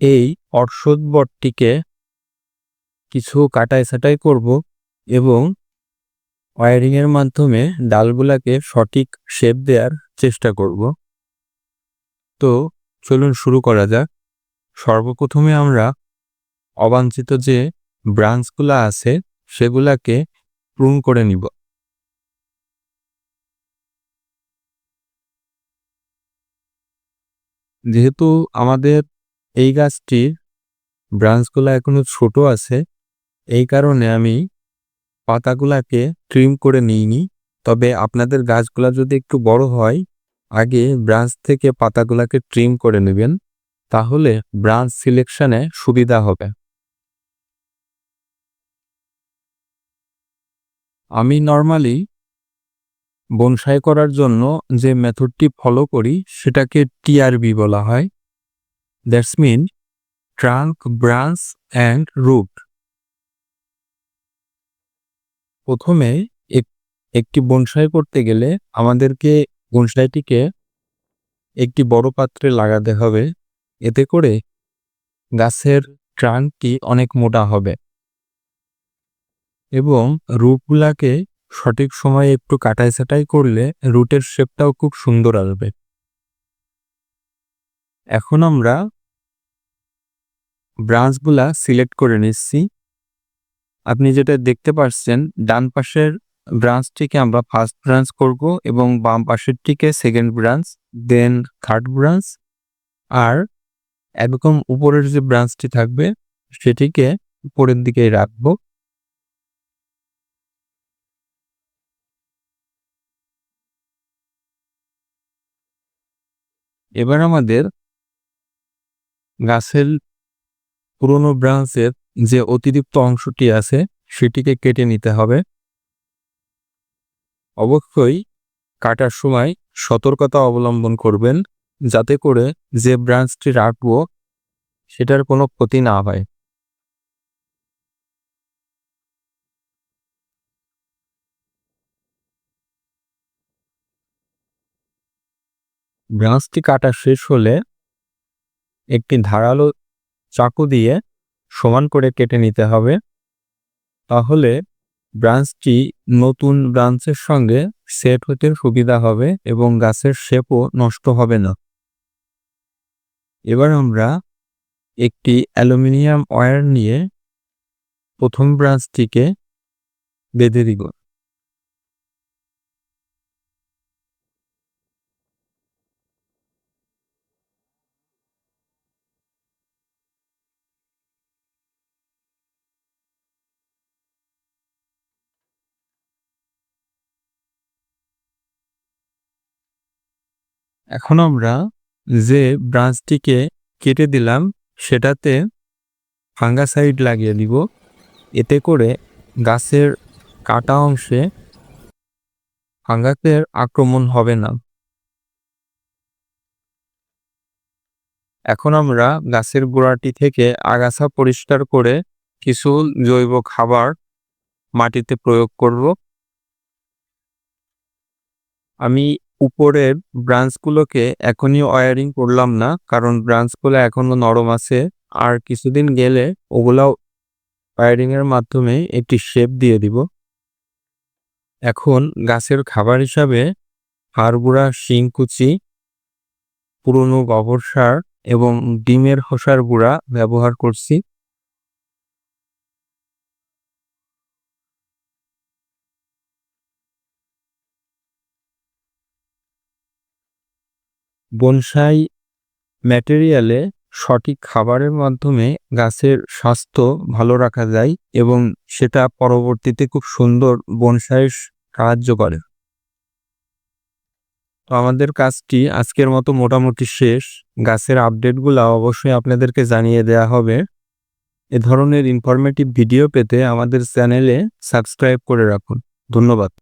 এই অর্ষদ বটটিকে কিছু কাটাই ছাটাই করব এবং ওয়ারিংয়ের মাধ্যমে ডালগুলাকে সঠিক শেপ দেওয়ার চেষ্টা করব। তো চলুন শুরু করা যাক। সর্বপ্রথমে আমরা অবাঞ্ছিত যে ব্রাঞ্চগুলো আছে সেগুলাকে প্রুন করে নিব। যেহেতু আমাদের এই গাছটির ব্রাঞ্চগুলো এখনও ছোট আছে। এই কারণে আমি পাতাগুলাকে ট্রিম করে নিইনি। তবে আপনাদের গাছগুলা যদি একটু বড় হয়, আগে ব্রাঞ্চ থেকে পাতাগুলাকে ট্রিম করে নেবেন, তাহলে ব্রাঞ্চ সিলেকশনে সুবিধা হবে। আমি নর্মালি বনসাই করার জন্য যে মেথডটি ফলো করি, সেটাকে টিআরবি বলা হয়। That's mean trunk, branch and root. প্রথমে একটি বনসাই করতে গেলে আমাদেরকে বনসাইটিকে একটি বড় পাত্রে লাগাতে হবে। এতে করে গাছের ট্রাঙ্কটি অনেক মোটা হবে। এবং রুটগুলাকে সঠিক সময়ে একটু কাটাই ছাটাই করলে রুটের শেপটাও খুব সুন্দর আসবে। এখন আমরা ব্রাঞ্চগুলা সিলেক্ট করে নিচ্ছি। আপনি যেটা দেখতে পাচ্ছেন ডান পাশের ব্রাঞ্চটিকে আমরা ফার্স্ট ব্রাঞ্চ করব এবং বাম পাশেরটিকে second branch, then third branch. আর একদম উপরের যে ব্রাঞ্চটি থাকবে, সেটিকে উপরের দিকেই রাখব। এবার আমাদের গাছের পুরনো ব্রাঞ্চের যে অতিরিক্ত অংশটি আছে, সেটিকে কেটে নিতে হবে। অবশ্যই কাটার সময় সতর্কতা অবলম্বন করবেন, যাতে করে যে ব্রাঞ্চটি রাখব, সেটার কোনো ক্ষতি না হয়। ব্রাঞ্চটি কাটা শেষ হলে একটি ধারালো চাকু দিয়ে সমান করে কেটে নিতে হবে। তাহলে ব্রাঞ্চটি নতুন ব্রাঞ্চের সঙ্গে সেট হতে সুবিধা হবে এবং গাছের শেপও নষ্ট হবে না। এবার আমরা একটি অ্যালুমিনিয়াম ওয়্যার নিয়ে প্রথম ব্রাঞ্চটিকে বেঁধে দিব। এখন আমরা যে ব্রাঞ্চটিকে কেটে দিলাম, সেটাতে ফাঙ্গাসাইড লাগিয়ে দিব। এতে করে গাছের কাটা অংশে ফাঙ্গাসের আক্রমণ হবে না। এখন আমরা গাছের গোড়াটি থেকে আগাছা পরিষ্কার করে কিছু জৈব খাবার মাটিতে প্রয়োগ করব। আমি উপরের ব্রাঞ্চগুলোকে এখনই ওয়ারিং করলাম না, কারণ ব্রাঞ্চগুলো এখনও নরম আছে, আর কিছুদিন গেলে ওগুলাও ওয়ারিংয়ের মাধ্যমে একটি শেপ দিয়ে দিব। এখন গাছের খাবার হিসাবে হাড়গুড়া শিংকুচি, পুরনো গোবর সার এবং ডিমের খোসার গুঁড়া ব্যবহার করছি। বনসাই ম্যাটেরিয়ালে সঠিক খাবারের মাধ্যমে গাছের স্বাস্থ্য ভালো রাখা যায় এবং সেটা পরবর্তীতে খুব সুন্দর বনসাইয়ের সাহায্য করে। তো আমাদের কাজটি আজকের মতো মোটামুটি শেষ। গাছের আপডেটগুলো অবশ্যই আপনাদেরকে জানিয়ে দেয়া হবে। এ ধরনের ইনফরমেটিভ ভিডিও পেতে আমাদের চ্যানেলে সাবস্ক্রাইব করে রাখুন। ধন্যবাদ।